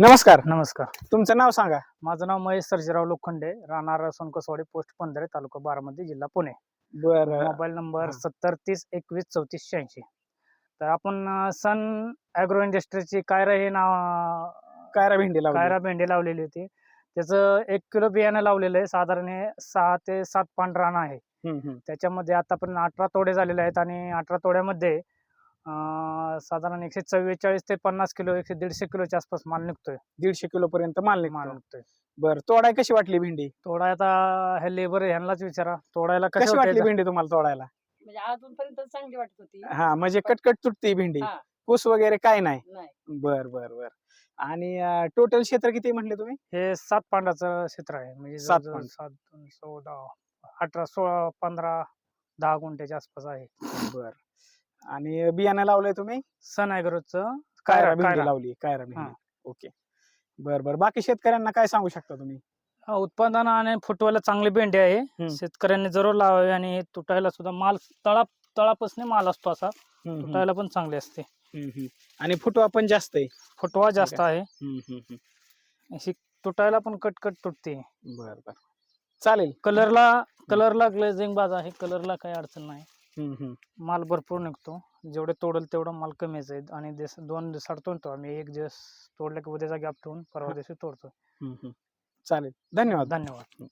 नमस्कार. नमस्कार. तुमचं नाव सांगा. माझं नाव महेश सर्जीराव लोखंडे. राहणार सोनकसवाडी पोस्ट पंधरे तालुका बारामती जिल्हा पुणे. बर. Mobile number. सत्तर तीस एकवीस चौतीस शहाऐंशी. तर आपण सन अॅग्रो इंडस्ट्रीची कायरा हे नाव कायरा भेंडी कायरा भेंडी लावलेली होती. त्याचं एक किलो बियाणं लावलेलं आहे. साधारण सहा ते सात पांढ रान आहे. त्याच्यामध्ये आतापर्यंत अठरा तोडे झालेले आहेत आणि अठरा तोड्यामध्ये साधारण एकशे चव्वेचाळीस ते पन्नास किलो एकशे दीडशे किलोच्या आसपास माल निघतोय. दीडशे किलो पर्यंत माल माल निघतो निघतोय. बर तोडाय कशी वाटली भेंडी? तोडा आता हे लेबर ह्यांनाच विचारा. तोडायला कशी कसं वाटली भेंडी तुम्हाला तोडायला? म्हणजे अजूनपर्यंत चांगली वाटत होती. हा म्हणजे कटकट तुटते भेंडी. हा. कुस वगैरे काय नाही? नाही. बर बर बर. आणि टोटल क्षेत्र किती म्हटले तुम्ही? हे सात पांडाचं क्षेत्र आहे. म्हणजे सात जवळजवळ पांड. सात दोन चौदा अठरा सोळा पंधरा दहा गुंठ्याच्या आसपास आहे. बर. आणि बियाणं लावलंय तुम्ही? सन ॲग्रोचं कायरा भेंडी लावली कायरा भेंडी. ओके. बर बर. बाकी शेतकऱ्यांना काय सांगू शकता तुम्ही? उत्पादन आणि फुटवायला चांगली भेंडी आहे. शेतकऱ्यांनी जरूर लावावी आणि हे तुटायला सुद्धा माल तळा तळापासून माल असतो असा. तुटायला पण चांगली असते. आणि फुटवा पण जास्त आहे. फुटवा जास्त आहे. अशी तुटायला पण कटकट तुटते. बर बर. चालेल. कलरला कलरला ग्लेझिंग बाज आहे. कलरला काही अडचण नाही. माल भरपूर निघतो. जेवढे तोडल तेवढा माल कमीच आहे. आणि दिवस दोन दिवसाड तोडतो आम्ही एक दिवस तोडलं की उद्याचा गॅप ठेवून परवा दिवशी तोडतो. चालेल. धन्यवाद. धन्यवाद.